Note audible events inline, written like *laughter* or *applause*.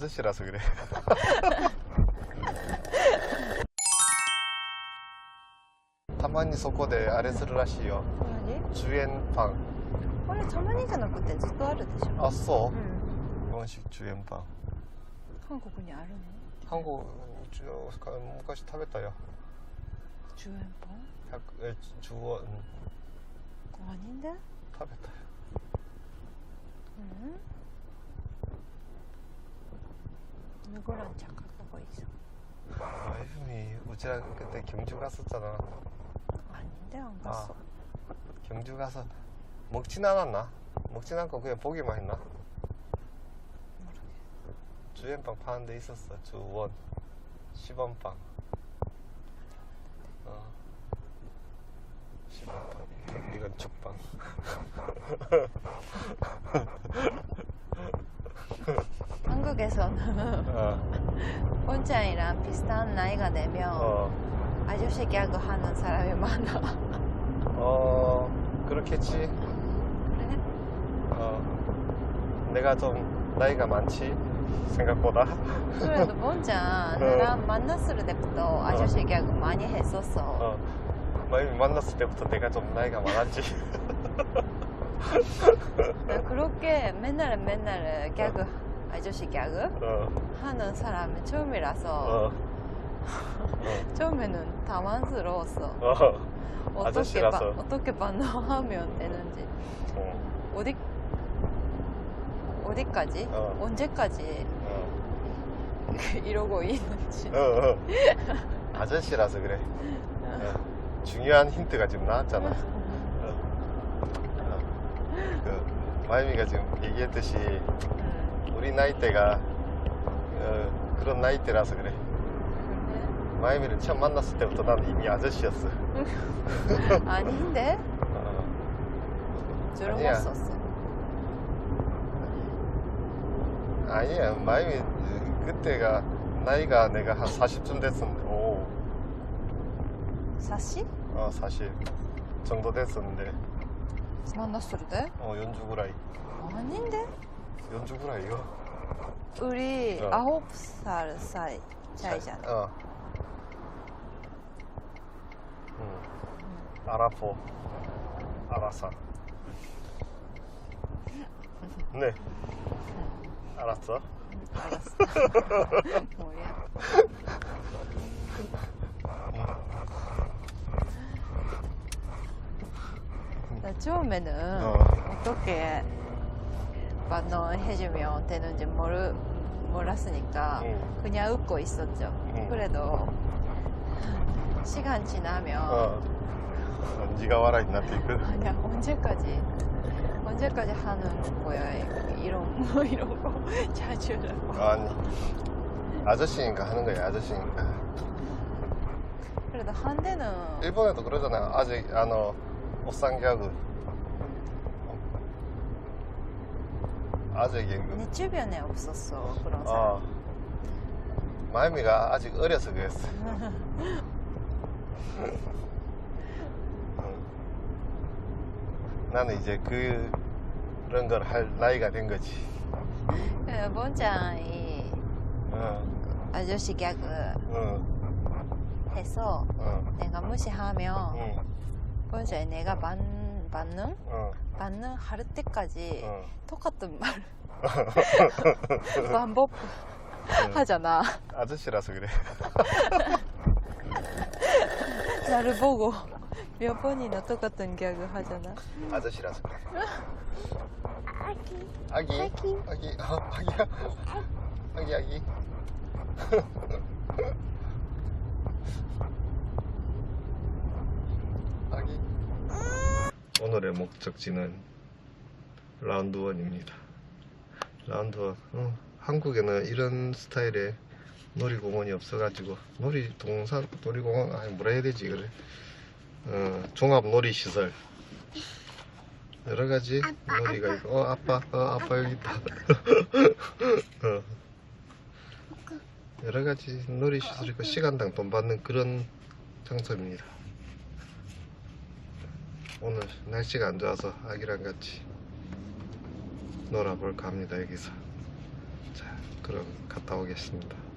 아저씨라서 그래. 타마니 소코데 아레스를 하시요. 何 주엔빵. これたまにじゃなくてずっとあるでしょ 아, 써. うん 일본식 주엔빵. 韓国にあるの 한국 주,昔食べたよ. 10円パン 100, 에, 주원 5人で 食べたよ. う ん누구랑착각하고 있어 와이프이 우지랑 그때 경주 갔었잖아. 아닌데 안 아, 갔어 경주 가서 먹진 않았나? 먹진 않고 그냥 보기만 했나? 주엔빵 파는 데 있었어. 주원 10원빵. 어. 10원빵. 이건 죽빵. *laughs* 한국에서는 어. 혼자이랑 비슷한 나이가 되면 어. 아저씨 개그 하는 사람이 많아 어. 그렇겠지. 그래? 어. 내가 좀 나이가 많지. 생각보다. 그래도 먼저 나랑 만났을 때부터 아저씨 개그 많이 했었어 어. 만났을 때부터 내가 좀 나이가 많았지. 나 그렇게 맨날 맨날 개그 아저씨 개그 어. 하는 사람이 처음이라서 어. *laughs* 처음에는 당황스러웠어 어. 어떻게, 아저씨라서. 바, 어떻게 반응하면 되는지 어. 어디 어디까지 어. 언제까지 어. *laughs* 이러고 있는지 어. 어. 아저씨라서 그래. 어. 중요한 힌트가 지금 나왔잖아. 어. 어. 그 마이미가 지금 얘기했듯이 음, 우리 나이대가 어, 그런 나이대라서 그래. 마이미를 처음 만났을 때부터 나는 이미 아저씨였어. *laughs* 아닌데 어. 젊었었어 아니야, 마이미 그때가 나이가 내가 한 40쯤 됐었는데, 오, 사실 어, 40 정도 됐었는데, 만났을 때 어, 연주 구라이. 아닌데 연주 구라이요? 우리 어. 아홉 살 사이 차이잖아 어. 응. 아라포. 알았어. 네. 알았어. 알았어 뭐야 나 처음에는 어. 어. 떻게 반응해주면 되는지 모르, 몰랐으니까 응. 그냥 웃고 있었죠. 응. 그래도 시간 지나면 어. 네가 와라 있나 띠그. *laughs* 아니야 언제까지 언제까지 하는 거야 이런 거 *laughs* 이런 거 자주 하고 아니. 아저씨니까 하는 거야, 아저씨니까. 그래도 한때는 일본에도 그러잖아. 아직, 아, 너, 옷상기하고. 아직, 그, 내 주변에 없었어 그런 사람. 어. 마이미가 아직 어려서 그랬어. 응. *laughs* 나는 이제 그, 그런 걸 할 나이가 된 거지. 그 본장이 어, 아저씨 개그 어, 해서 어, 내가 무시하면 응, 본장이 내가 반, 반응 어, 반응할 때까지 어. 똑같은 말 *laughs* 반복 하잖아. 아저씨라서 그래. *laughs* 나를 보고 몇 번이나 똑같은 개그 하잖아. 아저씨라서 그래. 아기. 아기, 아기. 아기, 어, 아기야, 아기, 아기. 아기. *laughs* 오늘의 목적지는 라운드원입니다. 라운드원. 어, 한국에는 이런 스타일의 놀이공원이 없어가지고 놀이동산, 놀이공원 아니 뭐라 해야 되지 그래. 어, 종합 놀이시설. 여러 가지 놀이가 있고 어 아빠 어 아빠 여기 있다 *laughs* 어. 여러 가지 놀이 시설이 있고 시간당 돈 받는 그런 장소입니다 오늘 날씨가 안 좋아서 아기랑 같이 놀아볼까 합니다 여기서 자 그럼 갔다 오겠습니다.